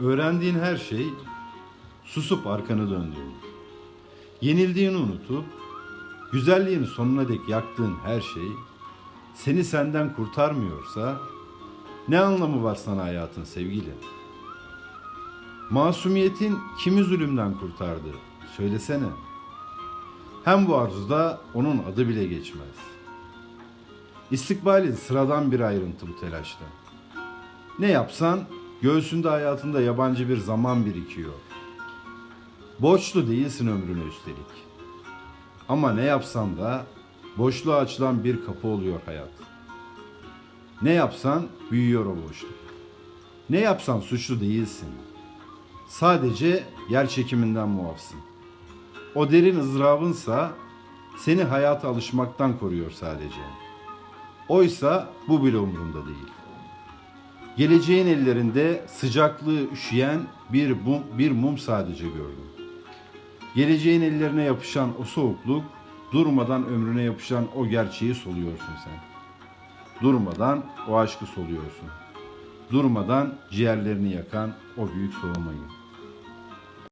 Öğrendiğin her şey susup arkanı döndüğün. Yenildiğini unutup güzelliğini sonuna dek yaktığın her şey seni senden kurtarmıyorsa ne anlamı var sana hayatın sevgili? Masumiyetin kimi zulümden kurtardı? Söylesene. Hem bu arzuda onun adı bile geçmez. İstikbalin sıradan bir ayrıntı bu telaşta. Ne yapsan göğsünde hayatında yabancı bir zaman birikiyor. Borçlu değilsin ömrüne üstelik. Ama ne yapsan da boşluğa açılan bir kapı oluyor hayat. Ne yapsan büyüyor o boşluk. Ne yapsan suçlu değilsin. Sadece yer çekiminden muafsın. O derin ızdırabınsa seni hayata alışmaktan koruyor sadece. Oysa bu bile umurunda değil. Geleceğin ellerinde sıcaklığı üşüyen bir, mum, bir mum sadece gördüm. Geleceğin ellerine yapışan o soğukluk, durmadan ömrüne yapışan o gerçeği soluyorsun sen. Durmadan o aşkı soluyorsun. Durmadan ciğerlerini yakan o büyük soğumayı.